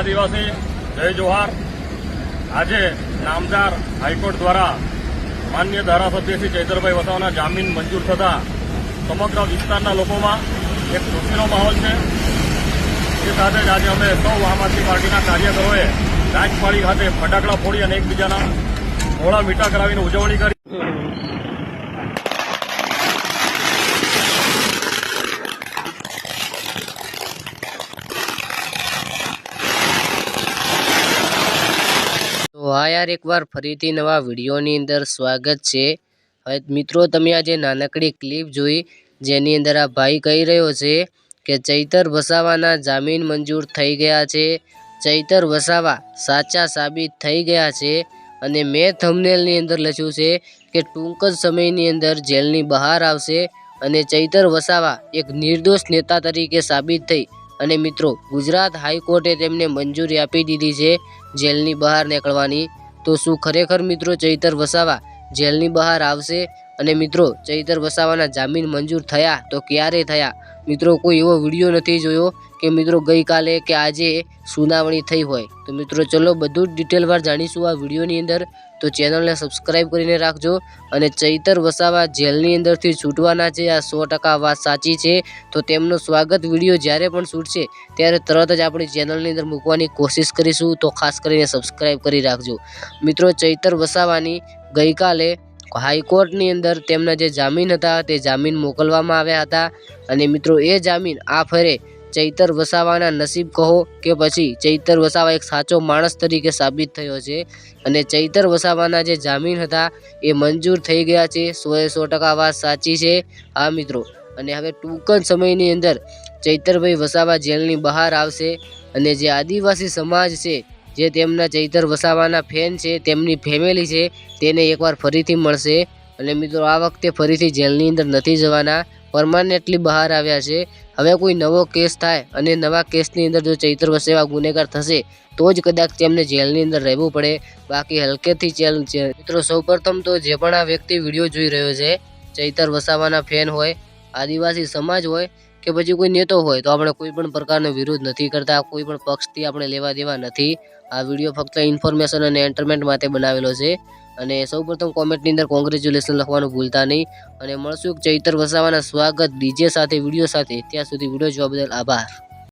આદિવાસી, જય જોહાર. આજે નામદાર હાઈકોર્ટ દ્વારા માન્ય ધારાસભ્ય શ્રી ચૈતરભાઈ વસાવાના જામીન મંજૂર થતા સમગ્ર વિસ્તારના લોકોમાં એક ખુશીનો માહોલ છે. એ સાથે જ આજે અમે સૌ આમ આદમી પાર્ટીના કાર્યકરોએ રાજપાળી ખાતે ફટાકડા ફોડી અને એકબીજાના મોડા મીઠા કરાવીને ઉજવણી કરી. હા યાર, એકવાર ફરીથી નવા વિડીયોની અંદર સ્વાગત છે. હવે મિત્રો, તમે આ જે નાનકડી ક્લિપ જોઈ, જેની અંદર આ ભાઈ કહી રહ્યો છે કે ચૈતર વસાવાના જામીન મંજૂર થઈ ગયા છે. ચૈતર વસાવા સાચા સાબિત થઈ ગયા છે અને મેં થમનેલની અંદર લખ્યું છે કે ટૂંક જ સમયની અંદર જેલની બહાર આવશે અને ચૈતર વસાવા એક નિર્દોષ નેતા તરીકે સાબિત થઈ. અને મિત્રો, ગુજરાત હાઈકોર્ટે તેમને મંજૂરી આપી દીધી છે. જેલની બહાર નીકળવાની. તો શું ખરેખર મિત્રો ચૈતર વસાવા જેલની બહાર આવશે? અને મિત્રો, ચૈતર વસાવાના જામીન મંજૂર થયા તો ક્યારે થયા? મિત્રો, કોઈ એવો વીડિયો નથી જોયો કે મિત્રો ગઈકાલે કે આજે સુનાવણી થઈ હોય. તો મિત્રો, ચલો બધું ડિટેલવાર જાણીશું આ વિડીયોની અંદર. તો ચેનલને સબસ્ક્રાઈબ કરીને રાખજો અને ચૈતર વસાવા જેલની અંદરથી છૂટવાના છે. આ સો ટકા વાત સાચી છે. તો તેમનો સ્વાગત વીડિયો જ્યારે પણ છૂટશે, ત્યારે તરત જ આપણી ચેનલની અંદર મૂકવાની કોશિશ કરીશું. તો ખાસ કરીને સબસ્ક્રાઈબ કરી રાખજો. મિત્રો, ચૈતર વસાવાની ગઈકાલે હાઈકોર્ટની અંદર તેમના જે જામીન હતા તે જામીન મોકલવામાં આવ્યા હતા. અને મિત્રો, એ જામીન આ ફરે ચૈતર વસાવાના નસીબ કહો કે પછી ચૈતર વસાવા એક સાચો માણસ તરીકે સાબિત થયો છે. અને ચૈતર વસાવાના જે જામીન હતા એ મંજૂર થઈ ગયા છે. સોએ સો ટકા વાત સાચી છે. હા, મિત્રો. અને હવે ટૂંક જ સમયની અંદર ચૈતરભાઈ વસાવા જેલની બહાર આવશે. અને જે આદિવાસી સમાજ છે જે તેમના ચૈતર વસાવાના ફેન છે, તેમની ફેમિલી છે, તેને એકવાર ફરીથી મળશે. અને મિત્રો, આ વખતે ફરીથી જેલની અંદર નથી જવાના. પરમાનન્ટલી બહાર આવ્યા છે. હવે કોઈ નવો કેસ થાય અને નવા કેસની અંદર જો ચૈતર વસેવા ગુનેગાર થશે, તો જ કદાચ તેમને જેલની અંદર રહેવું પડે. બાકી હલકેથી જેલ મિત્રો, સૌપ્રથમ તો જે પણ આ વ્યક્તિ વીડિયો જોઈ રહ્યો છે, ચૈતર વસાવાના ફેન હોય, આદિવાસી સમાજ હોય કે પછી કોઈ નેતો હોય, તો આપણે કોઈ પણ પ્રકારનો વિરોધ નથી કરતા, કોઈ પણ પક્ષથી આપણે લેવા દેવા નથી. આ વીડિયો ફક્ત ઇન્ફોર્મેશન અને એન્ટરટેનમેન્ટ માટે બનાવેલો છે. અને સૌપ્રથમ કોમેન્ટની અંદર કોંગ્રેચ્યુલેશન લખવાનું ભૂલતા નહીં. અને મળશું ચૈતર વસાવાના સ્વાગત ડીજે સાથે, વીડિયો સાથે. ત્યાં સુધી વીડિયો જોવા બદલ આભાર.